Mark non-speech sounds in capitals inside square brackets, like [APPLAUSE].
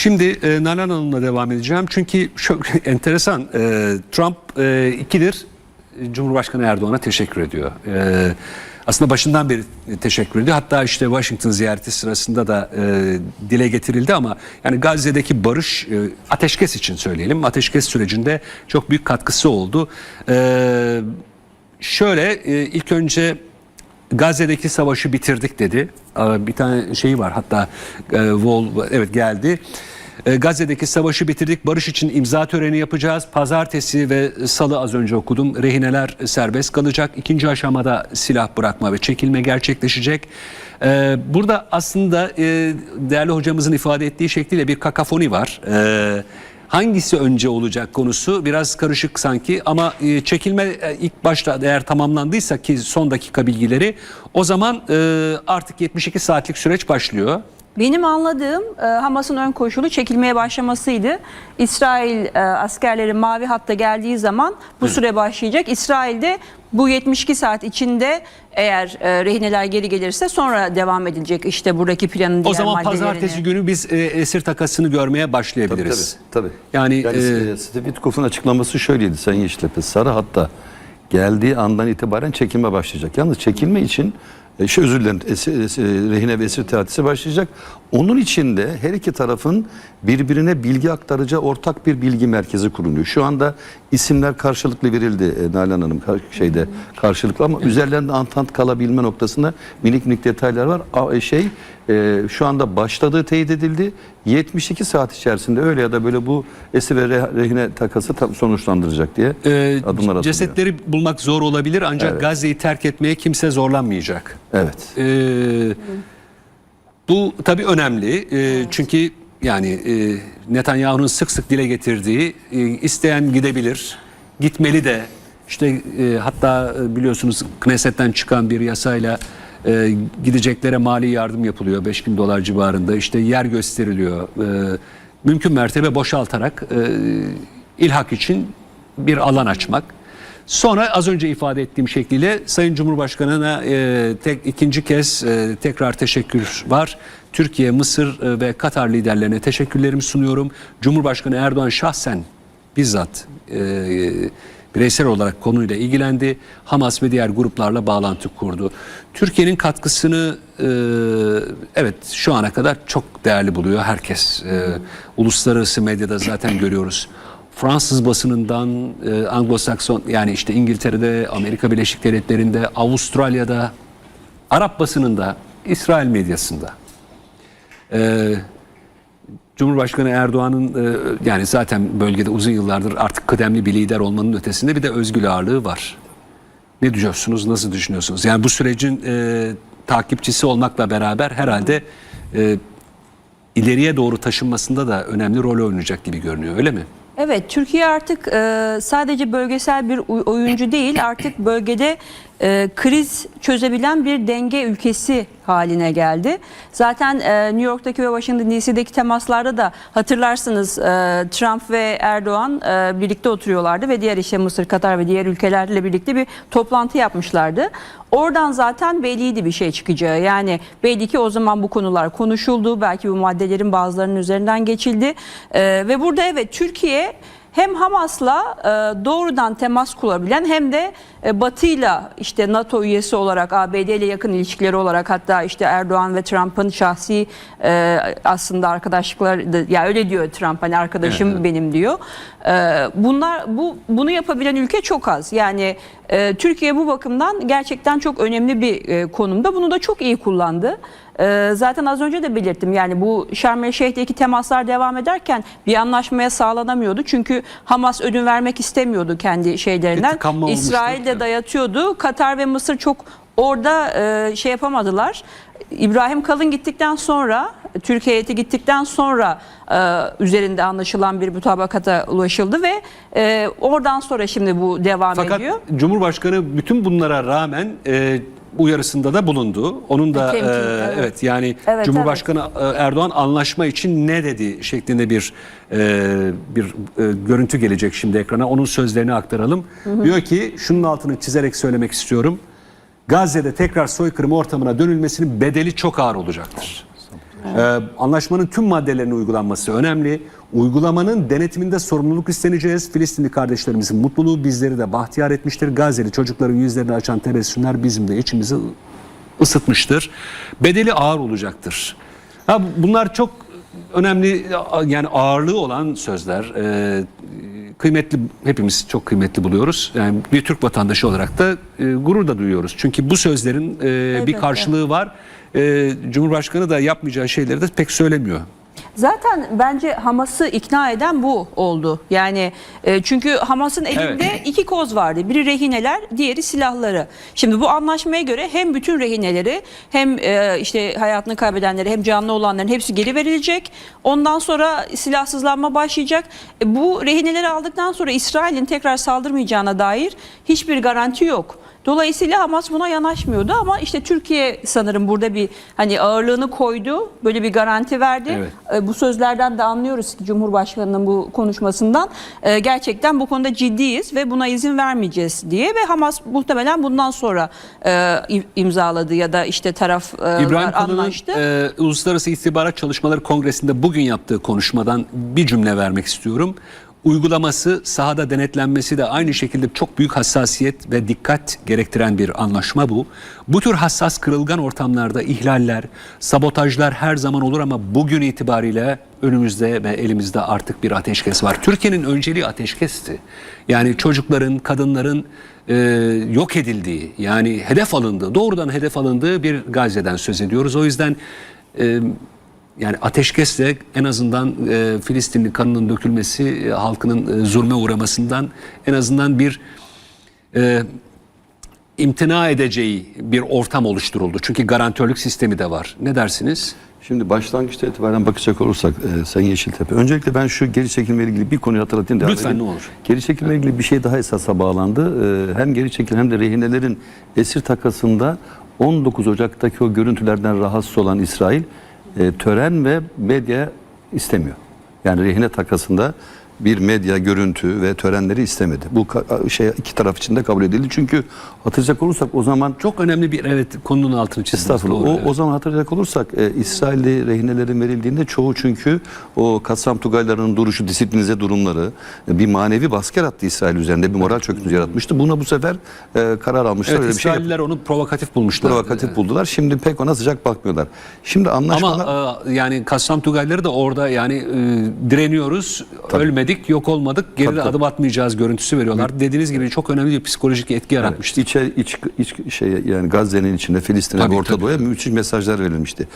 Şimdi e, Nalan Hanım'la devam edeceğim. Çünkü çok [LAUGHS] enteresan. E, Trump e, ikidir Cumhurbaşkanı Erdoğan'a teşekkür ediyor. E, aslında başından beri teşekkür ediyor. Hatta işte Washington ziyareti sırasında da e, dile getirildi ama yani Gazze'deki barış e, ateşkes için söyleyelim. Ateşkes sürecinde çok büyük katkısı oldu. E, şöyle e, ilk önce Gazze'deki savaşı bitirdik dedi. Aa, Bir tane şeyi var hatta e, Vol evet geldi. E, Gazze'deki savaşı bitirdik. Barış için imza töreni yapacağız. Pazartesi ve salı az önce okudum. Rehineler serbest kalacak. İkinci aşamada silah bırakma ve çekilme gerçekleşecek. E, Burada aslında e, değerli hocamızın ifade ettiği şekliyle bir kakafoni var. Hangisi önce olacak konusu biraz karışık sanki ama çekilme ilk başta eğer tamamlandıysa ki son dakika bilgileri o zaman artık 72 saatlik süreç başlıyor. Benim anladığım e, Hamas'ın ön koşulu çekilmeye başlamasıydı. İsrail e, askerleri mavi hatta geldiği zaman bu süre başlayacak. İsrail'de bu 72 saat içinde eğer e, rehineler geri gelirse sonra devam edilecek işte buradaki planın diğer O zaman maddelerini. pazartesi günü biz e, esir takasını görmeye Tabii başlayabiliriz. tabii. tabii. Yani, Yani, e, Steve Witkoff'un açıklaması şöyleydi Sayın Yeşilepe. Sarı hatta geldiği andan itibaren çekilme başlayacak. Yalnız çekilme için şey özür dilerim esir, esir- rehine ve esir teatisi başlayacak. Onun için de her iki tarafın birbirine bilgi aktaracağı ortak bir bilgi merkezi kuruluyor. Şu anda isimler karşılıklı verildi e, Nalan Hanım şeyde karşılıklı ama üzerlerinde antant kalabilme noktasında minik minik detaylar var. A- e, Şey e, şu anda başladığı teyit edildi. 72 saat içerisinde öyle ya da böyle bu esir ve re- rehine takası sonuçlandıracak diye e, adımlar atılıyor. cesetleri bulmak zor olabilir ancak Evet. Gazze'yi terk etmeye kimse zorlanmayacak. Evet. Ee, bu tabii önemli. Ee, çünkü yani e, Netanyahu'nun sık sık dile getirdiği e, isteyen gidebilir, gitmeli de. İşte e, hatta e, biliyorsunuz Knesset'ten çıkan bir yasayla e, gideceklere mali yardım yapılıyor 5000 dolar civarında. İşte yer gösteriliyor. E, mümkün mertebe boşaltarak e, ilhak için bir alan açmak. Sonra az önce ifade ettiğim şekliyle Sayın Cumhurbaşkanı'na e, tek, ikinci kez e, tekrar teşekkür var. Türkiye, Mısır e, ve Katar liderlerine teşekkürlerimi sunuyorum. Cumhurbaşkanı Erdoğan şahsen bizzat e, bireysel olarak konuyla ilgilendi. Hamas ve diğer gruplarla bağlantı kurdu. Türkiye'nin katkısını e, evet şu ana kadar çok değerli buluyor herkes. E, uluslararası medyada zaten görüyoruz. Fransız basınından e, Anglo-Sakson yani işte İngiltere'de, Amerika Birleşik Devletleri'nde, Avustralya'da, Arap basınında, İsrail medyasında. E, Cumhurbaşkanı Erdoğan'ın e, yani zaten bölgede uzun yıllardır artık kıdemli bir lider olmanın ötesinde bir de özgül ağırlığı var. Ne düşünüyorsunuz, nasıl düşünüyorsunuz? Yani bu sürecin e, takipçisi olmakla beraber herhalde e, ileriye doğru taşınmasında da önemli rol oynayacak gibi görünüyor öyle mi? Evet, Türkiye artık sadece bölgesel bir oy- oyuncu değil, artık bölgede e, kriz çözebilen bir denge ülkesi haline geldi. Zaten e, New York'taki ve Washington DC'deki temaslarda da hatırlarsınız e, Trump ve Erdoğan e, birlikte oturuyorlardı ve diğer işte Mısır, Katar ve diğer ülkelerle birlikte bir toplantı yapmışlardı. Oradan zaten belliydi bir şey çıkacağı. Yani belli ki o zaman bu konular konuşuldu. Belki bu maddelerin bazılarının üzerinden geçildi. E, ve burada evet Türkiye hem Hamas'la e, doğrudan temas kurabilen hem de e, Batı'yla işte NATO üyesi olarak ABD ile yakın ilişkileri olarak hatta işte Erdoğan ve Trump'ın şahsi e, aslında arkadaşlıklar da- ya öyle diyor Trump hani arkadaşım Evet, evet. benim diyor. E, bunlar bu bunu yapabilen ülke çok az. Yani e, Türkiye bu bakımdan gerçekten çok önemli bir e, konumda. Bunu da çok iyi kullandı. E, zaten az önce de belirttim. Yani bu Şarm El Şeyh'teki temaslar devam ederken bir anlaşmaya sağlanamıyordu. Çünkü Hamas ödün vermek istemiyordu kendi şeylerinden. İsrail de dayatıyordu. Katar ve Mısır çok orada e, şey yapamadılar. İbrahim Kalın gittikten sonra, Türkiye heyeti gittikten sonra e, üzerinde anlaşılan bir mutabakata ulaşıldı ve e, oradan sonra şimdi bu devam Fakat ediyor. Cumhurbaşkanı bütün bunlara rağmen e, uyarısında da bulundu. Onun da Temkin, e, evet. evet. yani Evet, Cumhurbaşkanı e, Erdoğan anlaşma için ne dedi şeklinde bir e, bir e, görüntü gelecek şimdi ekrana. Onun sözlerini aktaralım. Diyor ki şunun altını çizerek söylemek istiyorum. Gazze'de tekrar soykırım ortamına dönülmesinin bedeli çok ağır olacaktır. Ee, anlaşmanın tüm maddelerinin uygulanması önemli. Uygulamanın denetiminde sorumluluk isteneceğiz. Filistinli kardeşlerimizin mutluluğu bizleri de bahtiyar etmiştir. Gazze'li çocukların yüzlerini açan tebessümler bizim de içimizi ısıtmıştır. Bedeli ağır olacaktır. Ha, bunlar çok önemli yani ağırlığı olan sözler. Ee, kıymetli hepimiz çok kıymetli buluyoruz. Yani bir Türk vatandaşı olarak da e, gurur da duyuyoruz. Çünkü bu sözlerin e, bir karşılığı var. E, Cumhurbaşkanı da yapmayacağı şeyleri de pek söylemiyor. Zaten bence Hamas'ı ikna eden bu oldu. Yani e, çünkü Hamas'ın elinde Evet. iki koz vardı. Biri rehineler, diğeri silahları. Şimdi bu anlaşmaya göre hem bütün rehineleri hem e, işte hayatını kaybedenleri hem canlı olanların hepsi geri verilecek. Ondan sonra silahsızlanma başlayacak. E, bu rehineleri aldıktan sonra İsrail'in tekrar saldırmayacağına dair hiçbir garanti yok. Dolayısıyla Hamas buna yanaşmıyordu ama işte Türkiye sanırım burada bir hani ağırlığını koydu. Böyle bir garanti verdi. Evet. E, bu sözlerden de anlıyoruz ki Cumhurbaşkanı'nın bu konuşmasından e, gerçekten bu konuda ciddiyiz ve buna izin vermeyeceğiz diye ve Hamas muhtemelen bundan sonra e, im- imzaladı ya da işte taraf e, İbrahim anlaştı. e, Uluslararası İstihbarat Çalışmaları Kongresi'nde bugün yaptığı konuşmadan bir cümle vermek istiyorum. Uygulaması, sahada denetlenmesi de aynı şekilde çok büyük hassasiyet ve dikkat gerektiren bir anlaşma bu. Bu tür hassas kırılgan ortamlarda ihlaller, sabotajlar her zaman olur ama bugün itibariyle önümüzde ve elimizde artık bir ateşkes var. Türkiye'nin önceliği ateşkesti. Yani çocukların, kadınların e, yok edildiği yani hedef alındığı, doğrudan hedef alındığı bir Gazze'den söz ediyoruz. O yüzden e, yani ateşkesle en azından e, Filistinli kanının dökülmesi, e, halkının e, zulme uğramasından en azından bir e, imtina edeceği bir ortam oluşturuldu. Çünkü garantörlük sistemi de var. Ne dersiniz? Şimdi başlangıçta itibaren bakacak olursak e, Sayın Yeşiltepe. Öncelikle ben şu geri çekilme ilgili bir konuyu hatırlatayım. devam Lütfen, edeyim. ne olur. Geri çekilme ilgili bir şey daha esasa bağlandı. E, hem geri çekilme hem de rehinelerin esir takasında 19 Ocak'taki o görüntülerden rahatsız olan İsrail e, tören ve medya istemiyor. Yani rehine takasında bir medya görüntü ve törenleri istemedi. Bu şey iki taraf için de kabul edildi. Çünkü hatırlayacak olursak o zaman Çok önemli bir evet konunun altını çizdiniz. Estağfurullah. Doğru, o, evet. o zaman hatırlayacak olursak e, İsrailli rehinelerin verildiğinde çoğu çünkü o Kassam Tugayların duruşu, disiplinize durumları e, bir manevi baskı yarattı İsrail üzerinde. Bir moral çöküntüsü yaratmıştı. Buna bu sefer e, karar almışlar. Evet Öyle bir şey İsrailliler onu provokatif bulmuşlar. provokatif buldular. Şimdi pek ona sıcak bakmıyorlar. Şimdi anlaşmalar... Ama e, yani Kassam Tugayları da orada yani e, direniyoruz, ölmedik, yok olmadık, geride Tabii, tabii. adım atmayacağız görüntüsü veriyorlar. Dediğiniz gibi çok önemli bir psikolojik etki yaratmıştı. İçe, iç, iç şey yani Gazze'nin içinde Filistin'e Tabii, ve Orta tabii. Doğu'ya müthiş mesajlar verilmişti.